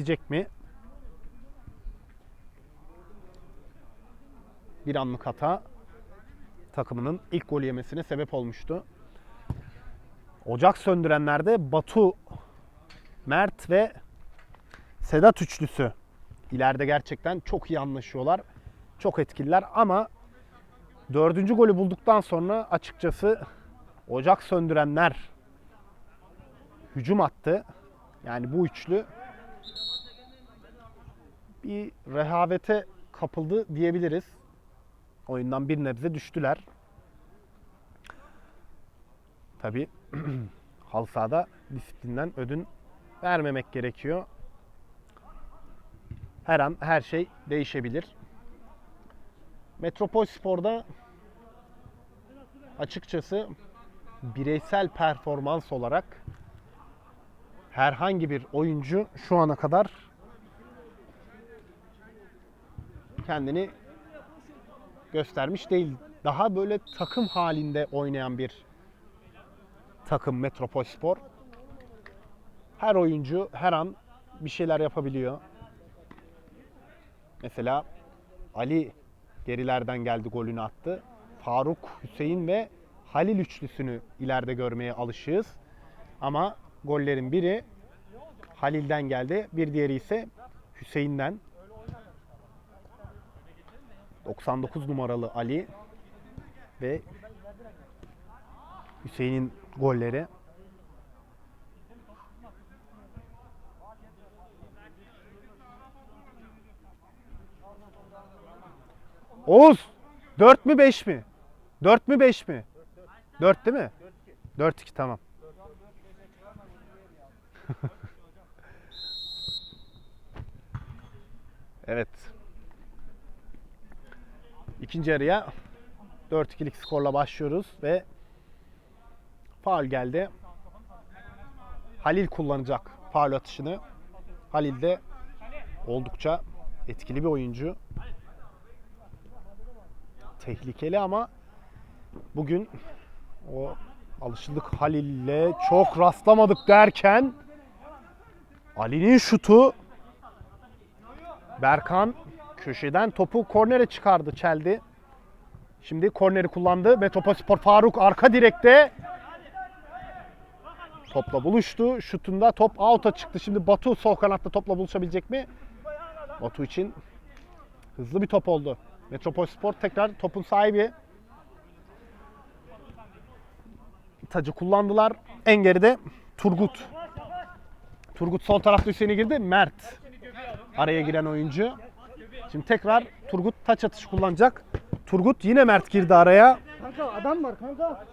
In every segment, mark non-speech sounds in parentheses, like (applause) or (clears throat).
Diyecek mi? Bir anlık hata takımının ilk gol yemesine sebep olmuştu. Ocak söndürenlerde Batu, Mert ve Sedat üçlüsü. İleride gerçekten çok iyi anlaşıyorlar. Çok etkililer ama dördüncü golü bulduktan sonra açıkçası Ocak söndürenler hücum attı. Yani bu üçlü bir rehavete kapıldı diyebiliriz. Oyundan bir nebze düştüler. Tabi (clears throat) halı sahada disiplinden ödün vermemek gerekiyor. Her an her şey değişebilir. Metropol Spor'da açıkçası bireysel performans olarak herhangi bir oyuncu şu ana kadar kendini göstermiş değil. Daha böyle takım halinde oynayan bir takım Metropol Spor. Her oyuncu her an bir şeyler yapabiliyor. Mesela Ali gerilerden geldi golünü attı. Faruk, Hüseyin ve Halil üçlüsünü ileride görmeye alışığız. Ama gollerin biri Halil'den geldi. Bir diğeri ise Hüseyin'den. 99 numaralı Ali ve Hüseyin'in golleri. Oğuz 4 mü 5 mi? 4 mü 5 mi? 4 değil mi? 4-2 tamam. Evet. İkinci yarıya 4-2'lik skorla başlıyoruz ve faul geldi. Halil kullanacak faul atışını. Halil de oldukça etkili bir oyuncu. Tehlikeli ama bugün o alışıldık Halil'le çok rastlamadık derken Ali'nin şutu Berkan köşeden topu kornere çıkardı, çeldi. Şimdi korneri kullandı. Metropospor Faruk arka direkte topla buluştu. Şutunda top out'a çıktı. Şimdi Batu sol kanatta topla buluşabilecek mi? Batu için hızlı bir top oldu. Metropol Spor tekrar topun sahibi. Tacı kullandılar. En geride Turgut. Turgut sol tarafta Hüseyin'e girdi. Mert araya giren oyuncu. Şimdi tekrar Turgut taç atışı kullanacak. Turgut yine Mert girdi araya. Kanka adam var kanka.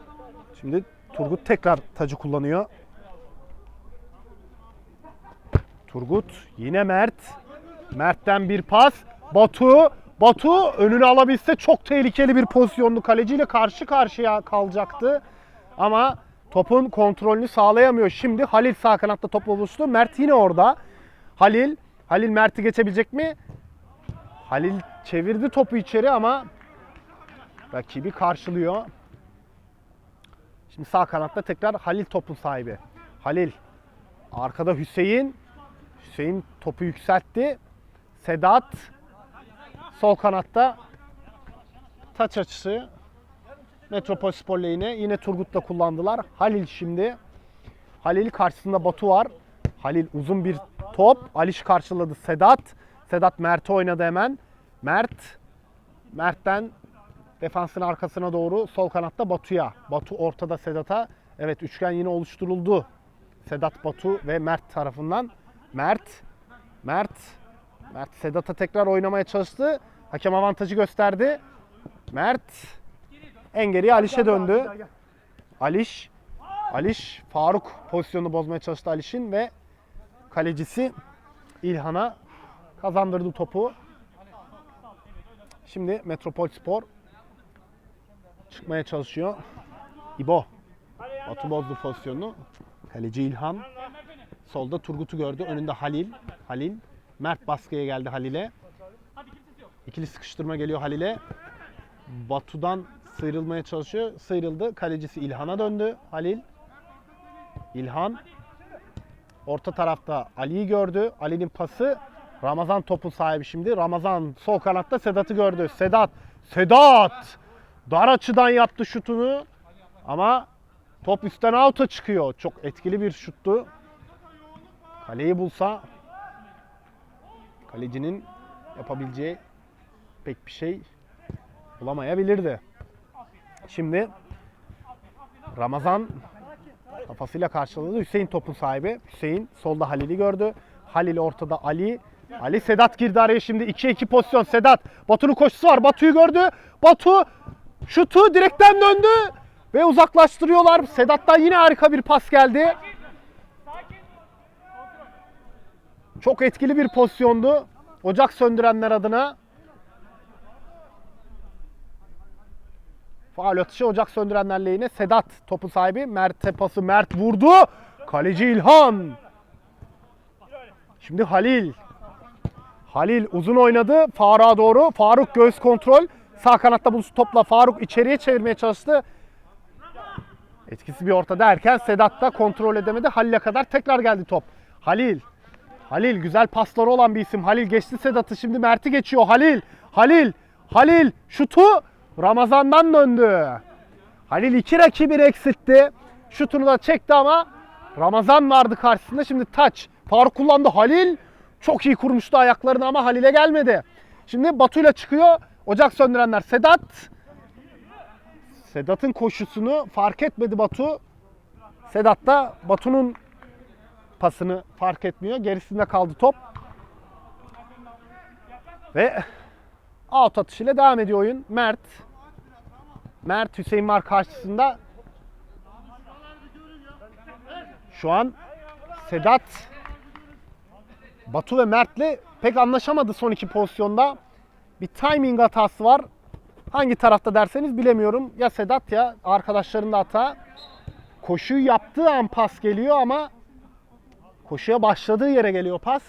Şimdi Turgut tekrar tacı kullanıyor. Turgut yine Mert. Mert'ten bir pas. Batu. Batu önünü alabilse çok tehlikeli bir pozisyonlu kaleciyle karşı karşıya kalacaktı. Ama topun kontrolünü sağlayamıyor. Şimdi Halil sağ kanatta topla buluştu. Mert yine orada. Halil. Halil Mert'i geçebilecek mi? Halil çevirdi topu içeri ama rakibi karşılıyor. Şimdi sağ kanatta tekrar Halil topun sahibi. Halil. Arkada Hüseyin. Hüseyin topu yükseltti. Sedat. Sol kanatta taç açısı. Metropol Spor lehine. Yine Turgut'la kullandılar. Halil şimdi. Halil karşısında Batu var. Halil uzun bir top. Aliş karşıladı Sedat. Sedat Mert'e oynadı hemen. Mert. Mert'ten Defansın arkasına doğru sol kanatta Batu'ya. Batu ortada Sedat'a. Evet üçgen yine oluşturuldu. Sedat Batu ve Mert tarafından. Mert. Mert. Mert Sedat'a tekrar oynamaya çalıştı. Hakem avantajı gösterdi. Mert. En geriye Aliş'e döndü. Aliş. Aliş Faruk pozisyonunu bozmaya çalıştı Aliş'in ve kalecisi İlhan'a kazandırdı topu. Şimdi Metropol Spor çıkmaya çalışıyor. İbo. Batu bozdu pozisyonunu. Kaleci İlhan. Solda Turgut'u gördü. Önünde Halil. Halil. Mert baskıya geldi Halil'e. İkili sıkıştırma geliyor Halil'e. Batu'dan sıyrılmaya çalışıyor. Sıyrıldı. Kalecisi İlhan'a döndü. Halil. İlhan. Orta tarafta Ali'yi gördü. Ali'nin pası. Ramazan topun sahibi şimdi. Ramazan sol kanatta Sedat'ı gördü. Sedat. Sedat! Dar açıdan yaptı şutunu. Ama top üstten out'a çıkıyor. Çok etkili bir şuttu. Kaleyi bulsa kalecinin yapabileceği pek bir şey bulamayabilirdi. Şimdi Ramazan kafasıyla karşıladı. Hüseyin topun sahibi. Hüseyin solda Halil'i gördü. Halil ortada Ali. Ali Sedat girdi araya şimdi 2-2 pozisyon. Sedat. Batu'nun koşusu var. Batu'yu gördü. Batu şutu direkten döndü. Ve uzaklaştırıyorlar. Sedat'tan yine harika bir pas geldi. Çok etkili bir pozisyondu. Ocak söndürenler adına. Faal atışı ocak söndürenler lehine. Sedat topu sahibi. Mert'e pası Mert vurdu. Kaleci İlhan. Şimdi Halil. Halil uzun oynadı. Faruk'a doğru. Faruk göğüs kontrol. Sağ kanatta buluştu topla. Faruk içeriye çevirmeye çalıştı. Etkisi bir orta derken Sedat da kontrol edemedi. Halil'e kadar tekrar geldi top. Halil. Halil güzel pasları olan bir isim. Halil geçti Sedat'ı şimdi Mert'i geçiyor. Halil. Halil. Halil şutu Ramazan'dan döndü. Halil iki rakibini eksiltti. Şutunu da çekti ama Ramazan vardı karşısında. Şimdi taç. Faruk kullandı. Halil çok iyi kurmuştu ayaklarını ama Halil'e gelmedi. Şimdi Batu'yla çıkıyor. Ocak söndürenler Sedat. Sedat'ın koşusunu fark etmedi Batu. Sedat da Batu'nun pasını fark etmiyor. Gerisinde kaldı top. Ve out atışıyla devam ediyor oyun. Mert. Mert Hüseyin var karşısında. Şu an Sedat Batu ve Mert'le pek anlaşamadı son iki pozisyonda. Bir timing hatası var. Hangi tarafta derseniz bilemiyorum. Ya Sedat ya arkadaşlarının da hata. Koşuyu yaptığı an pas geliyor ama koşuya başladığı yere geliyor pas.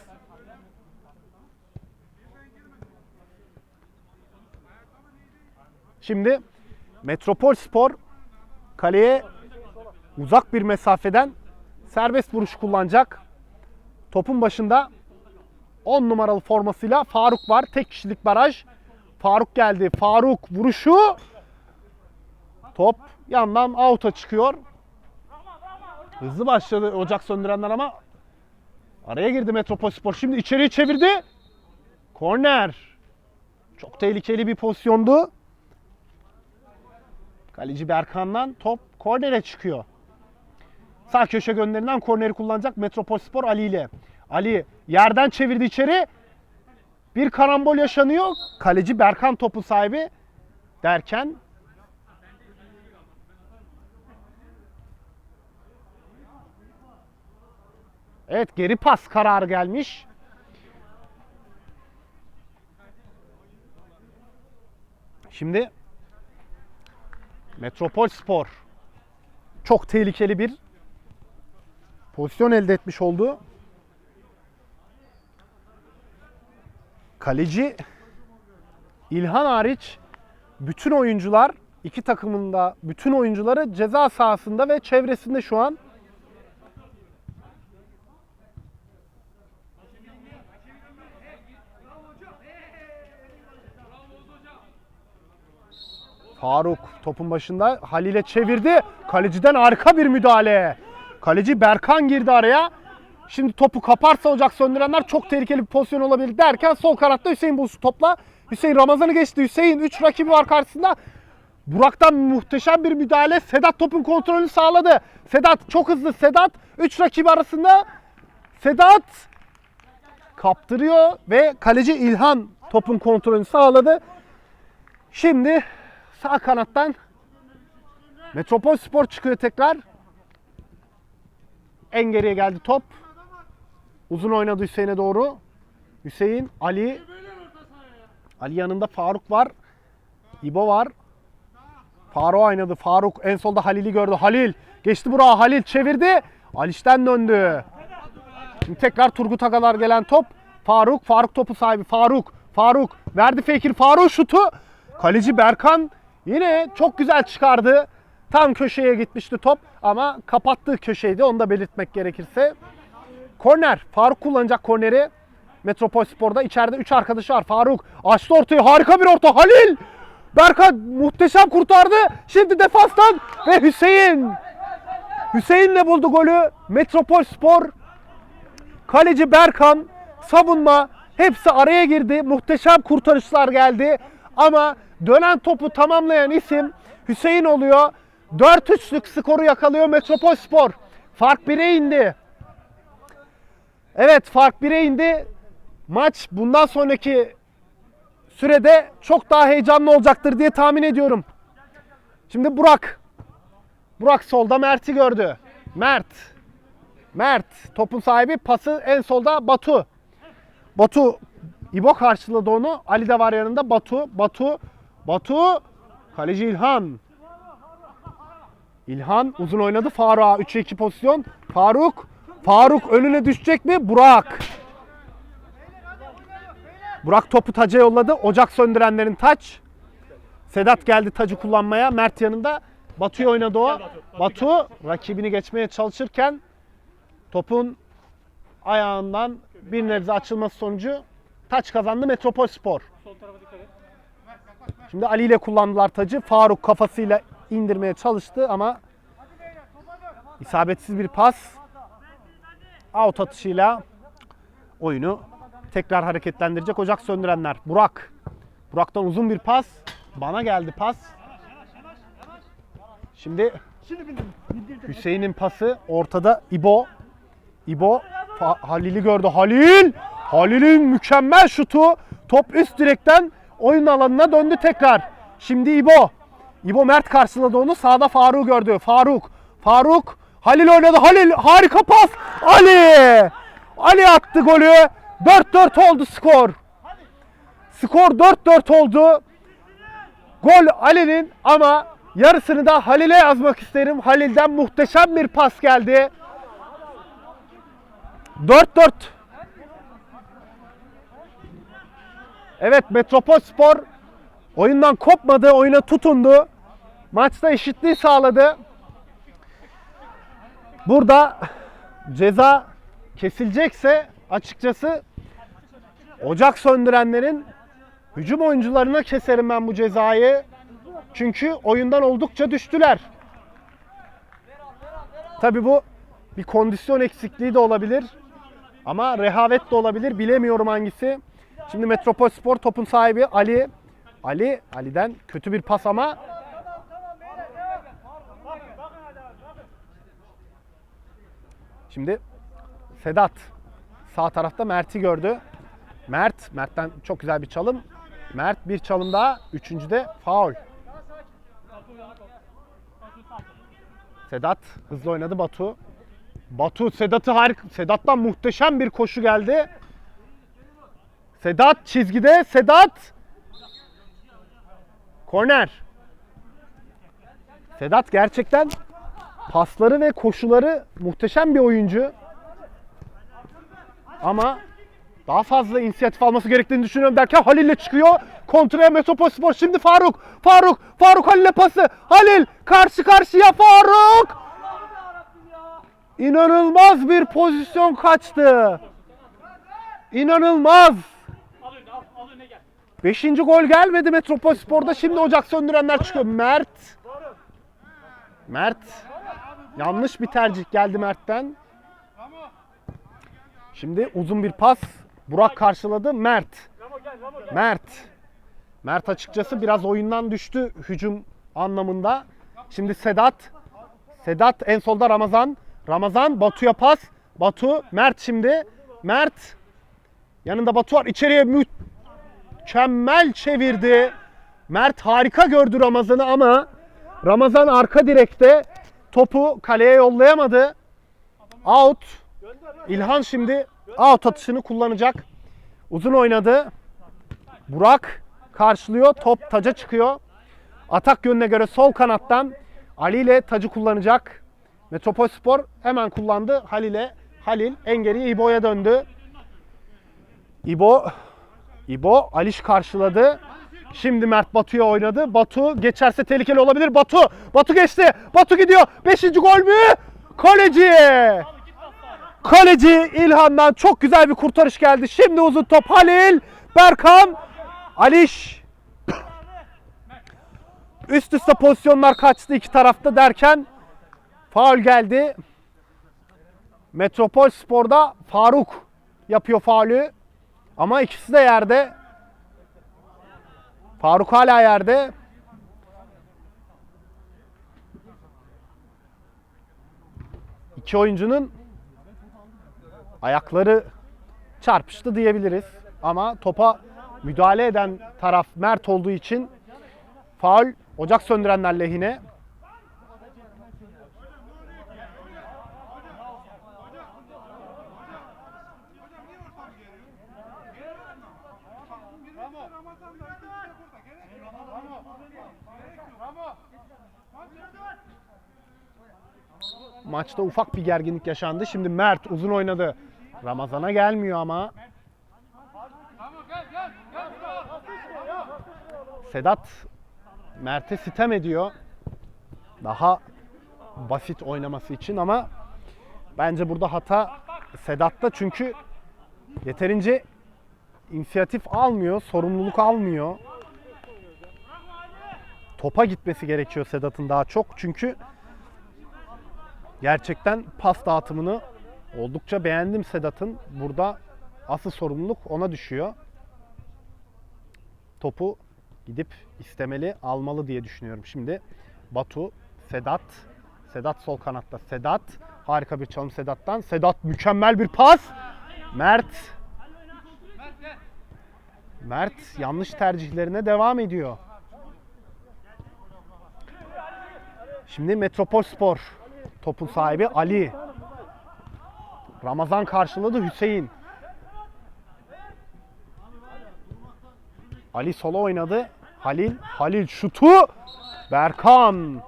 Şimdi Metropol Spor kaleye uzak bir mesafeden serbest vuruş kullanacak. Topun başında 10 numaralı formasıyla Faruk var. Tek kişilik baraj. Faruk geldi. Faruk vuruşu. Top yandan out'a çıkıyor. Hızlı başladı ocak söndürenler ama araya girdi Metropol Spor. Şimdi içeriye çevirdi. Korner. Çok tehlikeli bir pozisyondu. Kaleci Berkan'dan top kornere çıkıyor. Sağ köşe gönderilen korneri kullanacak Metropol Spor Ali ile. Ali yerden çevirdi içeri. Bir karambol yaşanıyor. Kaleci Berkan topu sahibi derken Evet geri pas kararı gelmiş. Şimdi Metropol Spor çok tehlikeli bir pozisyon elde etmiş oldu. Kaleci İlhan hariç bütün oyuncular iki takımın da bütün oyuncuları ceza sahasında ve çevresinde şu an. Faruk topun başında Halil'e çevirdi. Kaleciden harika bir müdahale. Kaleci Berkan girdi araya. Şimdi topu kaparsa ocak söndürenler çok tehlikeli bir pozisyon olabilir derken sol kanatta Hüseyin buluştu topla. Hüseyin Ramazan'ı geçti. Hüseyin 3 rakibi var karşısında. Burak'tan muhteşem bir müdahale. Sedat topun kontrolünü sağladı. Sedat çok hızlı. Sedat 3 rakibi arasında. Sedat kaptırıyor ve kaleci İlhan topun kontrolünü sağladı. Şimdi sağ kanattan Metropol Spor çıkıyor tekrar. En geriye geldi top. Uzun oynadı Hüseyin'e doğru. Hüseyin, Ali. Ali yanında Faruk var. İbo var. Faruk oynadı. Faruk en solda Halil'i gördü. Halil geçti buraya. Halil çevirdi. Aliş'ten döndü. Şimdi tekrar Turgut Agalar gelen top. Faruk. Faruk topu sahibi. Faruk. Faruk. Verdi Fekir. Faruk şutu. Kaleci Berkan yine çok güzel çıkardı. Tam köşeye gitmişti top ama kapattığı köşeydi. Onu da belirtmek gerekirse. Korner. Faruk kullanacak korneri. Metropol Spor'da içeride 3 arkadaşı var. Faruk açtı ortayı. Harika bir orta. Halil. Berkan muhteşem kurtardı. Şimdi defanstan ve Hüseyin. Hüseyin'le buldu golü. Metropol Spor. Kaleci Berkan. Savunma. Hepsi araya girdi. Muhteşem kurtarışlar geldi. Ama dönen topu tamamlayan isim Hüseyin oluyor. 4-3'lük skoru yakalıyor Metropol Spor. Fark 1'e indi. Evet fark 1'e indi. Maç bundan sonraki sürede çok daha heyecanlı olacaktır diye tahmin ediyorum. Şimdi Burak. Burak solda Mert'i gördü. Mert. Mert. Topun sahibi. Pası en solda Batu. Batu. İbo karşıladı onu. Ali de var yanında. Batu. Batu. Batu. Kaleci İlhan. İlhan uzun oynadı. Faruk'a 3'e 2 pozisyon. Faruk. Faruk önüne düşecek mi? Burak. Burak topu taca yolladı. Ocak söndürenlerin taç. Sedat geldi tacı kullanmaya. Mert yanında. Batu'ya oynadı o. Batu rakibini geçmeye çalışırken topun ayağından bir nebze açılması sonucu taç kazandı Metropol Spor. Şimdi Ali ile kullandılar tacı. Faruk kafasıyla indirmeye çalıştı ama isabetsiz bir pas. Out atışıyla oyunu tekrar hareketlendirecek ocak söndürenler. Burak. Burak'tan uzun bir pas. Bana geldi pas. Şimdi Hüseyin'in pası ortada İbo. İbo Halil'i gördü. Halil! Halil'in mükemmel şutu. Top üst direkten oyun alanına döndü tekrar. Şimdi İbo. İbo Mert karşıladı onu. Sağda Faruk gördü. Faruk. Faruk. Halil oynadı. Halil harika pas. Ali! Ali attı golü. 4-4 oldu skor. Skor 4-4 oldu. Gol Ali'nin ama yarısını da Halil'e yazmak isterim. Halil'den muhteşem bir pas geldi. 4-4. Evet Metropol Spor oyundan kopmadı, oyuna tutundu. Maçta eşitliği sağladı. Burada ceza kesilecekse açıkçası ocak söndürenlerin hücum oyuncularına keserim ben bu cezayı. Çünkü oyundan oldukça düştüler. Tabi bu bir kondisyon eksikliği de olabilir. Ama rehavet de olabilir. Bilemiyorum hangisi. Şimdi Metropol Spor topun sahibi Ali. Ali, Ali'den kötü bir pas ama Şimdi Sedat sağ tarafta Mert'i gördü. Mert, Mert'ten çok güzel bir çalım. Mert bir çalım daha. Üçüncüde faul. Sedat hızlı oynadı Batu. Batu Sedat'ı harika. Sedat'tan muhteşem bir koşu geldi. Sedat çizgide. Sedat. Korner. Sedat gerçekten pasları ve koşuları muhteşem bir oyuncu. Ama daha fazla inisiyatif alması gerektiğini düşünüyorum derken Halil'le çıkıyor. Kontraya Metropol Spor. Şimdi Faruk. Faruk. Faruk Halil'e pası. Halil karşı karşıya Faruk. İnanılmaz bir pozisyon kaçtı. İnanılmaz. Beşinci gol gelmedi Metropol Spor'da. Şimdi ocak söndürenler çıkıyor. Mert. Mert. Yanlış bir tercih geldi Mert'ten. Şimdi uzun bir pas. Burak karşıladı. Mert. Mert. Mert açıkçası biraz oyundan düştü hücum anlamında. Şimdi Sedat. Sedat en solda Ramazan. Ramazan Batu'ya pas. Batu. Mert şimdi. Mert. Yanında Batu var. İçeriye mükemmel çevirdi. Mert harika gördü Ramazan'ı ama Ramazan arka direkte topu kaleye yollayamadı. Out. İlhan şimdi out atışını kullanacak. Uzun oynadı. Burak karşılıyor. Top taca çıkıyor. Atak yönüne göre sol kanattan Ali ile tacı kullanacak. Metropol Spor hemen kullandı. Halil'e Halil en geriye İbo'ya döndü. İbo İbo Aliş karşıladı. Şimdi Mert Batu'ya oynadı. Batu geçerse tehlikeli olabilir. Batu. Batu geçti. Batu gidiyor. Beşinci gol mü? Kaleci. Kaleci İlhan'dan çok güzel bir kurtarış geldi. Şimdi uzun top Halil, Berkan, Aliş. Üst üste pozisyonlar kaçtı iki tarafta derken faul geldi. Metropol Spor'da Faruk yapıyor faulü. Ama ikisi de yerde. Faruk hala yerde. İki oyuncunun ayakları çarpıştı diyebiliriz. Ama topa müdahale eden taraf Mert olduğu için faul ocak söndürenler lehine. Maçta ufak bir gerginlik yaşandı. Şimdi Mert uzun oynadı. Ramazan'a gelmiyor ama. Sedat Mert'e sitem ediyor. Daha basit oynaması için ama bence burada hata Sedat'ta çünkü yeterince inisiyatif almıyor, sorumluluk almıyor. Topa gitmesi gerekiyor Sedat'ın daha çok çünkü gerçekten pas dağıtımını oldukça beğendim Sedat'ın. Burada asıl sorumluluk ona düşüyor. Topu gidip istemeli, almalı diye düşünüyorum. Şimdi Batu, Sedat, Sedat sol kanatta. Sedat, harika bir çalım Sedat'tan. Sedat mükemmel bir pas. Mert. Mert yanlış tercihlerine devam ediyor. Şimdi Metropol Spor topun sahibi Ali. Ramazan karşıladı Hüseyin. Ali sola oynadı. Halil, Halil şutu. Berkan.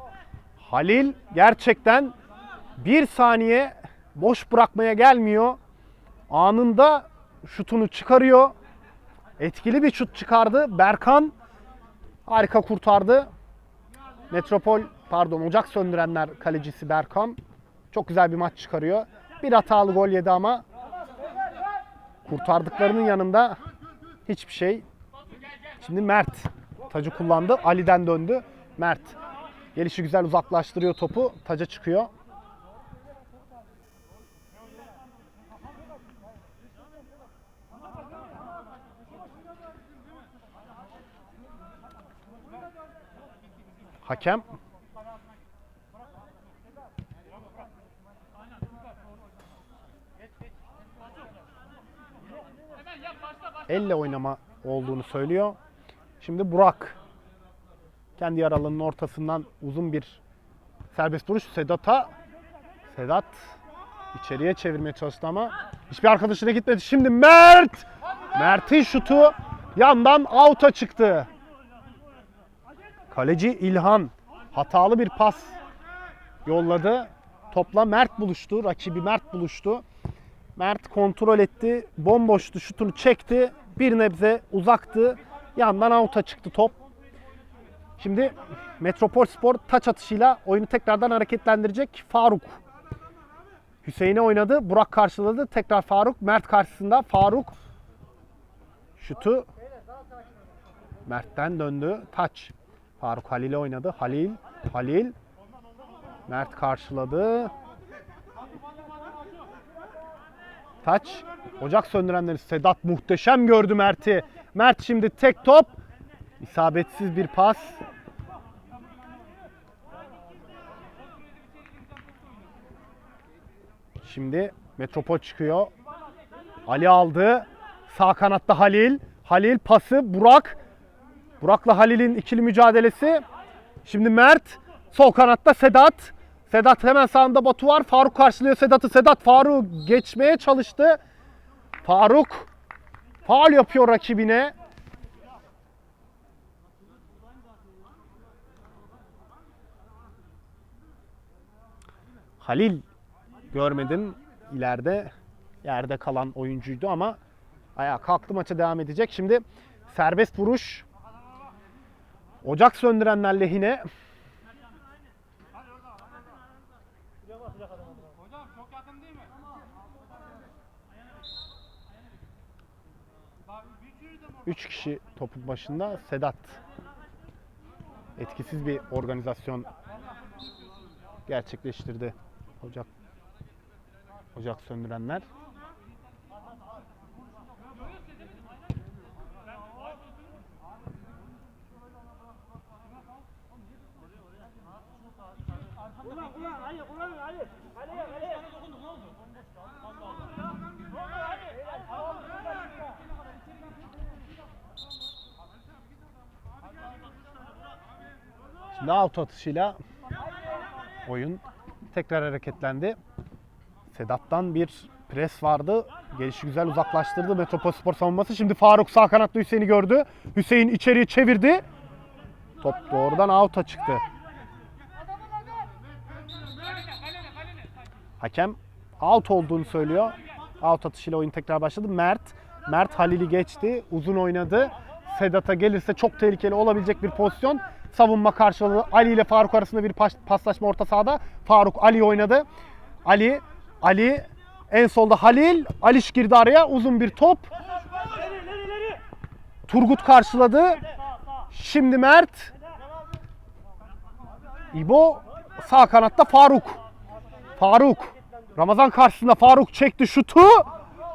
Halil gerçekten bir saniye boş bırakmaya gelmiyor. Anında şutunu çıkarıyor. Etkili bir şut çıkardı. Berkan harika kurtardı. Metropol pardon Ocak Söndürenler kalecisi Berkan çok güzel bir maç çıkarıyor. Bir hatalı gol yedi ama kurtardıklarının yanında hiçbir şey. Şimdi Mert tacı kullandı. Ali'den döndü. Mert gelişi güzel uzaklaştırıyor topu. Taca çıkıyor. Hakem elle oynama olduğunu söylüyor. Şimdi Burak kendi yer alanının ortasından uzun bir serbest vuruş Sedat'a. Sedat içeriye çevirmeye çalıştı ama hiçbir arkadaşına gitmedi. Şimdi Mert! Mert'in şutu yandan out'a çıktı. Kaleci İlhan hatalı bir pas yolladı. Topla Mert buluştu. Rakibi Mert buluştu. Mert kontrol etti. Bomboştu. Şutunu çekti. Bir nebze uzaktı. Yandan out'a çıktı top. Şimdi Metropol Spor taç atışıyla oyunu tekrardan hareketlendirecek. Faruk Hüseyin'e oynadı. Burak karşıladı. Tekrar Faruk. Mert karşısında. Faruk şutu Mert'ten döndü. Taç. Faruk Halil'e oynadı. Halil. Halil. Mert karşıladı. Taç. Ocak söndürenleri Sedat muhteşem gördü Mert'i. Mert şimdi tek top. İsabetsiz bir pas. Şimdi Metropol çıkıyor. Ali aldı. Sağ kanatta Halil. Halil pası Burak. Burak'la Halil'in ikili mücadelesi. Şimdi Mert. Sol kanatta Sedat. Sedat hemen sağında Batu var. Faruk karşılıyor Sedat'ı. Sedat Faruk geçmeye çalıştı. Faruk faul yapıyor rakibine. Halil görmedim ileride yerde kalan oyuncuydu ama ayağa kalktı maça devam edecek. Şimdi serbest vuruş ocak söndürenler lehine. 3 kişi topun başında Sedat. Etkisiz bir organizasyon gerçekleştirdi. Ocak Ocak söndürenler. Ulan ulan Ali ulan Ali. Ali Ali. Out atışıyla oyun tekrar hareketlendi. Sedat'tan bir pres vardı. Gelişi güzel uzaklaştırdı Metropospor savunması. Şimdi Faruk sağ kanatta Hüseyin'i gördü. Hüseyin içeriye çevirdi. Top doğrudan out'a çıktı. Hakem out olduğunu söylüyor. Out atışıyla oyun tekrar başladı. Mert, Mert Halil'i geçti. Uzun oynadı. Sedat'a gelirse çok tehlikeli olabilecek bir pozisyon. Savunma karşılığı Ali ile Faruk arasında bir pas- paslaşma orta sahada. Faruk Ali oynadı. Ali, Ali en solda Halil. Aliş girdi araya. Uzun bir top. Turgut karşıladı. Şimdi Mert. İbo sağ kanatta Faruk. Faruk. Ramazan karşısında Faruk çekti şutu.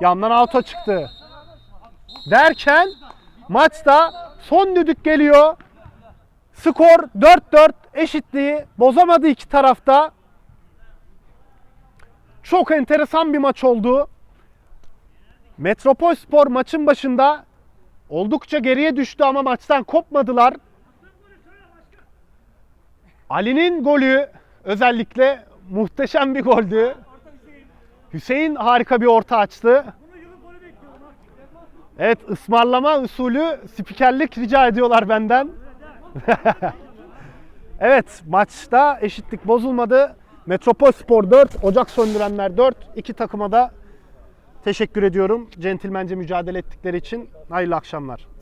Yandan out'a çıktı. Derken maçta son düdük geliyor. Skor 4-4 eşitliği bozamadı iki tarafta. Çok enteresan bir maç oldu. Metropol Spor maçın başında oldukça geriye düştü ama maçtan kopmadılar. Ali'nin golü özellikle muhteşem bir goldü. Hüseyin harika bir orta açtı. Evet ısmarlama usulü spikerlik rica ediyorlar benden. (laughs) evet maçta eşitlik bozulmadı. Metropol Spor 4, Ocak Söndürenler 4. İki takıma da teşekkür ediyorum. Centilmence mücadele ettikleri için. Hayırlı akşamlar.